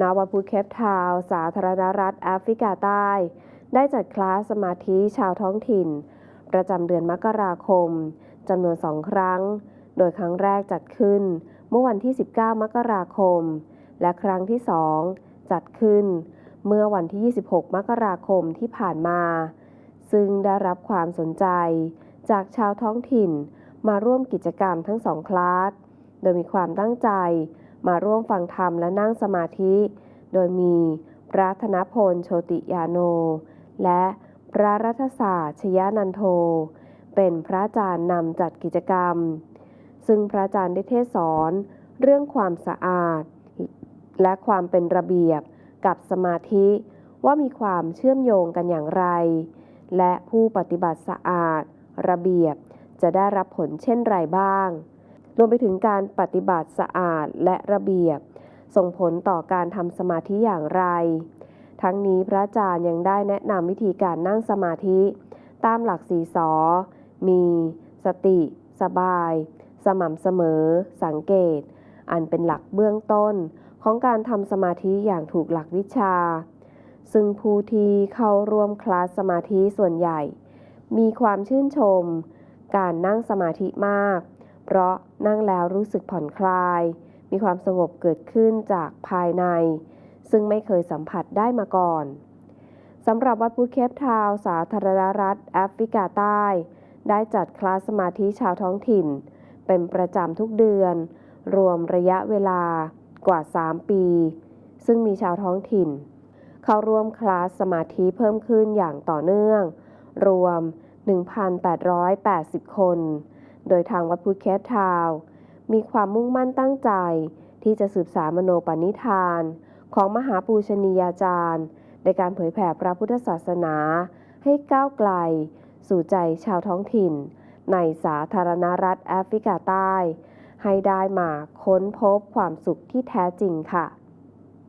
ณวัดพุทธเคปทาวสาธารณรัฐแอฟริกาใต้ ได้จัดคลาสสมาธิชาวท้องถิ่น ประจำเดือนมกราคมจำนวนสองครั้ง โดยครั้งแรกจัดขึ้น เมื่อวันที่ 19 มกราคม และครั้งที่สองจัดขึ้น เมื่อวันที่ 26 มกราคมที่ผ่านมา ซึ่งได้รับความสนใจ จากชาวท้องถิ่นมาร่วมกิจกรรมทั้งสองคลาส โดยมีความตั้งใจ มาร่วมฟังธรรมและนั่งสมาธิ โดยมีพระธนพลโชติยาโน และพระรัฐศาสตร์ชยานันโท เป็นพระอาจารย์นำจัดกิจกรรม ซึ่งพระอาจารย์ได้เทศสอนเรื่องความสะอาด และความเป็นระเบียบกับสมาธิว่ามีความเชื่อมโยงกันอย่างไร และผู้ปฏิบัติสะอาด ระเบียบจะได้รับผลเช่นไรบ้าง รวมไปถึงการปฏิบัติสะอาดและระเบียบ ส่งผลต่อการทำสมาธิอย่างไร ทั้งนี้พระอาจารย์ยังได้แนะนำวิธีการนั่งสมาธิ ตามหลักสีสอ มี สติ สบาย สม่ำเสมอ สังเกต อันเป็นหลักเบื้องต้นของการทำสมาธิอย่างถูกหลักวิชา ซึ่งผู้ที่เข้าร่วมคลาสสมาธิส่วนใหญ่ มีความชื่นชม การนั่งสมาธิมาก เพราะนั่งแล้วรู้สึกผ่อนคลาย มีความสงบเกิดขึ้นจากภายใน ซึ่งไม่เคยสัมผัสได้มาก่อนสำหรับวัดพุทธเคปทาวสาธารณรัฐแอฟริกาใต้ ได้จัดคลาสสมาธิชาวท้องถิ่น เป็นประจำทุกเดือน รวมระยะเวลากว่า 3 ปี ซึ่งมีชาวท้องถิ่น เข้าร่วมคลาสสมาธิเพิ่มขึ้นอย่างต่อเนื่อง รวม 1,880 คน โดยทางวัดพุทธเคปทาวมีความมุ่งมั่นตั้งใจ ที่จะสืบสารมโนปณิธาน ของมหาปูชนียาจารย์ ในการเผยแผ่พระพุทธศาสนา ให้ก้าวไกล สู่ใจชาวท้องถิ่น ในสาธารณรัฐแอฟริกาใต้ ให้ได้มาค้นพบความสุขที่แท้จริงค่ะ